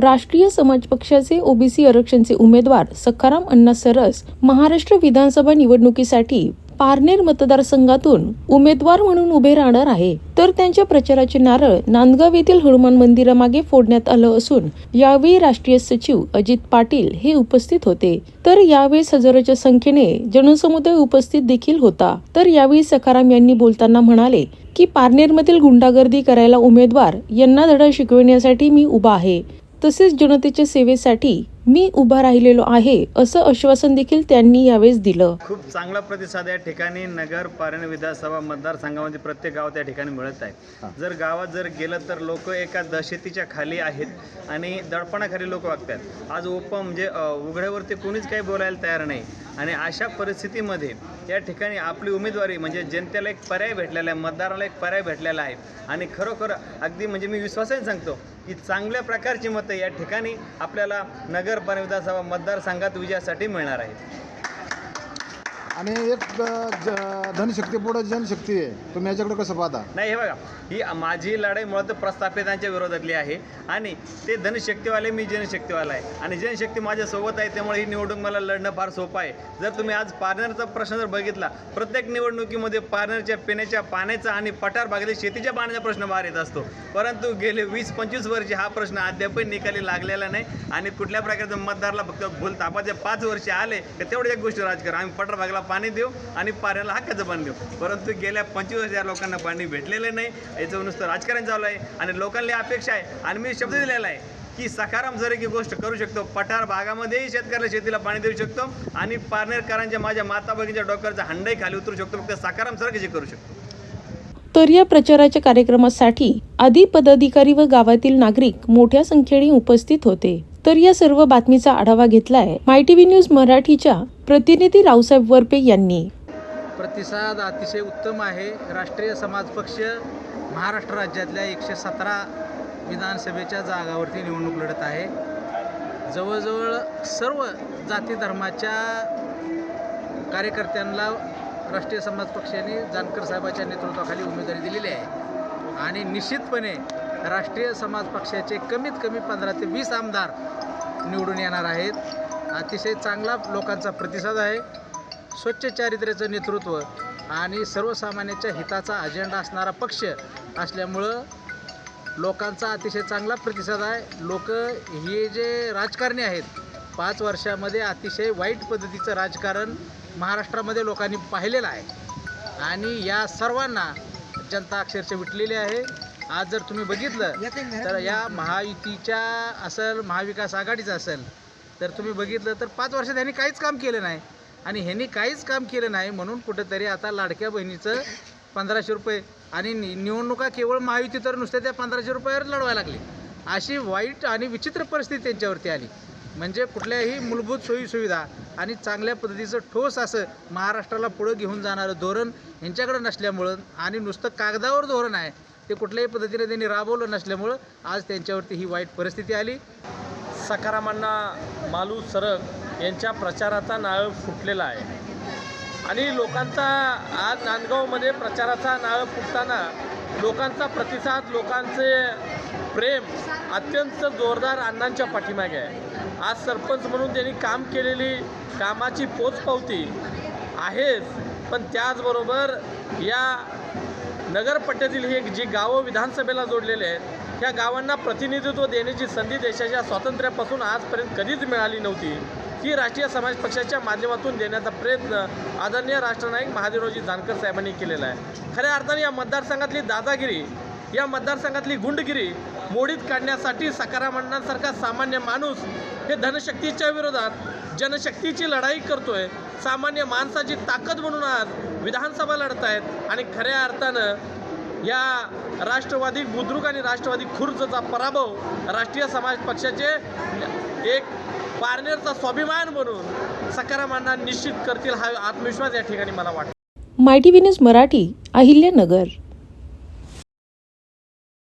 राष्ट्रीय समाज पक्षाचे ओबीसी आरक्षणचे उमेदवार सखाराम अण्णा सरस महाराष्ट्र विधानसभा निवडणुकीसाठी पारनेर मतदारसंघातून उमेदवार म्हणून उभे राहणार आहे. तर त्यांच्या प्रचाराचे नारळ नांदगाव येथील हनुमान मंदिरामागे फोडण्यात आलं असून यावेळी राष्ट्रीय सचिव अजित पाटील हे उपस्थित होते. तर यावेळी हजारोच्या संख्येने जनसमुदाय उपस्थित देखील होता. तर यावेळी सखाराम यांनी बोलताना म्हणाले की पारनेरमधील गुंडागर्दी करायला उमेदवार यांना धडा शिकविण्यासाठी मी उभा आहे. तसेच जनतेच्या सेवेसाठी मी उभा राहिलेलो आहे असं आश्वासन देखील त्यांनी यावेळेस दिलं. खूप चांगला प्रतिसाद या ठिकाणी नगर पारण विधानसभा मतदारसंघामध्ये प्रत्येक गाव त्या ठिकाणी मिळत आहे. जर गावात जर गेलं तर लोक एका दहशतीच्या खाली आहेत आणि दडपणाखाली लोक वागतात आज ओपन म्हणजे उघड्यावरती कोणीच काही बोलायला तयार नाही. आणि अशा परिस्थितीमध्ये या ठिकाणी आपली उमेदवारी म्हणजे जनतेला एक पर्याय भेटलेला आहे मतदाराला एक पर्याय भेटलेला आहे. आणि खरोखर अगदी म्हणजे मी विश्वासाने सांगतो की चांगल्या प्रकारची मतं या ठिकाणी आपल्याला नगर पारण विधानसभा मतदारसंघात विजयासाठी मिळणार आहेत. आणि एक ज- धनशक्ती पुढे जनशक्ती आहे. तुम्ही याच्याकडे कसं पाहता? नाही हे बघा. ही माझी लढाई मुळात प्रस्थापितांच्या विरोधातली आहे. आणि ते धनशक्तीवाले मी जनशक्तीवाला आहे. आणि जनशक्ती माझ्यासोबत आहे त्यामुळे ही निवडणूक मला लढणं फार सोपं आहे. जर तुम्ही आज पार्नरचा प्रश्न जर बघितला प्रत्येक निवडणुकीमध्ये पार्नरच्या पिण्याच्या पाण्याचा आणि पठार भागातील शेतीच्या पाण्याचा प्रश्न बाहेर येत असतो. परंतु गेले वीस पंचवीस वर्षे हा प्रश्न अद्यापही निकाली लागलेला नाही. आणि कुठल्या प्रकारचं मतदारला फक्त भूल तापाचे पाच वर्ष आले तर तेवढ्या एक गोष्टी राजकारण. आम्ही पठार भागाला पाणी देऊ आणि पाऱ्याला हक्काचं पाणी देऊ. परंतु गेल्या पंचवीस हजार लोकांना पाणी भेटलेलं नाही. याचं नुसतं राजकारण चालू आहे आणि लोकांना अपेक्षा आहे. आणि मी शब्द दिलेला आहे की सकाराम जर की गोष्ट करू शकतो पठार भागामध्येही शेतकऱ्याला शेतीला पाणी देऊ शकतो आणि पारनेरकरांच्या माझ्या माता बहिणीच्या डोक्याचा हंडाही खाली उतरू शकतो. फक्त सकाराम सर करू शकतो? तर या प्रचाराच्या कार्यक्रमासाठी आधी पदाधिकारी व गावातील नागरिक मोठ्या संख्येने उपस्थित होते. तर या सर्व बातमीचा आढावा घेतलाय मायटीव्ही न्यूज मराठीच्या प्रतिनिधी रावसाहेब वरपे यांनी. प्रतिसाद अतिशय उत्तम आहे. राष्ट्रीय समाज पक्ष महाराष्ट्र राज्यातल्या एकशे सतरा विधानसभेच्या जागावरती निवडणूक लढत आहे. जवळजवळ सर्व जाती धर्माच्या कार्यकर्त्यांना राष्ट्रीय समाज पक्षाने जानकर साहेबाच्या नेतृत्वाखाली उमेदवारी दिलेली आहे. आणि निश्चितपणे राष्ट्रीय समाज पक्षाचे कमीत कमी पंधरा ते वीस आमदार निवडून येणार आहेत. अतिशय चांगला लोकांचा प्रतिसाद आहे. स्वच्छ चारित्र्याचं नेतृत्व आणि सर्वसामान्यांच्या हिताचा अजेंडा असणारा पक्ष असल्यामुळं लोकांचा अतिशय चांगला प्रतिसाद आहे. लोक हे जे राजकारणी आहेत पाच वर्षामध्ये अतिशय वाईट पद्धतीचं राजकारण महाराष्ट्रामध्ये लोकांनी पाहिलेलं आहे. आणि या सर्वांना जनता अक्षरशः विटलेली आहे. आज जर तुम्ही बघितलं तर या महायुतीच्या असेल महाविकास आघाडीचं असेल तर तुम्ही बघितलं तर पाच वर्षात ह्यांनी काहीच काम केलं नाही. आणि ह्यांनी काहीच काम केलं नाही म्हणून कुठंतरी आता लाडक्या बहिणीचं पंधराशे रुपये आणि नि निवडणुका केवळ महायुती तर नुसत्या त्या पंधराशे रुपयावर लढवायला लागली. अशी वाईट आणि विचित्र परिस्थिती त्यांच्यावरती आली. म्हणजे कुठल्याही मूलभूत सोयीसुविधा आणि चांगल्या पद्धतीचं ठोस असं महाराष्ट्राला पुढं घेऊन जाणारं धोरण ह्यांच्याकडं नसल्यामुळं आणि नुसतं कागदावर धोरण आहे ते कुठल्याही पद्धतीने त्यांनी राबवलं नसल्यामुळं आज त्यांच्यावरती ही वाईट परिस्थिती आली. सकारामांना मालू सरग यांच्या प्रचाराचा नाळ फुटलेला आहे. आणि लोकांचा आज नांदगावमध्ये प्रचाराचा नाळ फुटताना लोकांचा प्रतिसाद लोकांचे प्रेम अत्यंत जोरदार अण्णांच्या पाठीमागे आहे. आज सरपंच म्हणून त्यांनी काम केलेली कामाची पोचपावती आहेच पण त्याचबरोबर या नगरपट्ट्यातील हे जी गावं विधानसभेला जोडलेले आहेत ह्या गावांना प्रतिनिधित्व देण्याची संधी देशाच्या स्वातंत्र्यापासून आजपर्यंत कधीच मिळाली नव्हती. ही राष्ट्रीय समाज पक्षाच्या माध्यमातून देण्याचा प्रयत्न आदरणीय राष्ट्रनायक महादेवरावजी जानकर साहेबांनी केलेला आहे. खऱ्या अर्थाने या मतदारसंघातली दादागिरी या मतदारसंघातली गुंडगिरी मोडीत काढण्यासाठी सकारामांसारखा सामान्य माणूस हे धनशक्तीच्या विरोधात जनशक्तीची लढाई करतोय. सामान्य माणसाची ताकद म्हणून आज विधानसभा लढत आहेत आणि खऱ्या अर्थानं या राष्ट्रवादी बुद्रुक आणि राष्ट्रवादी खुर्जचा पराभव राष्ट्रीय समाज पक्षाचे एक पारनेरचा स्वाभिमान म्हणून सकारामांना निश्चित करतील हा आत्मविश्वास या ठिकाणी मला वाटतो. My TV news Marathi Ahilyanagar.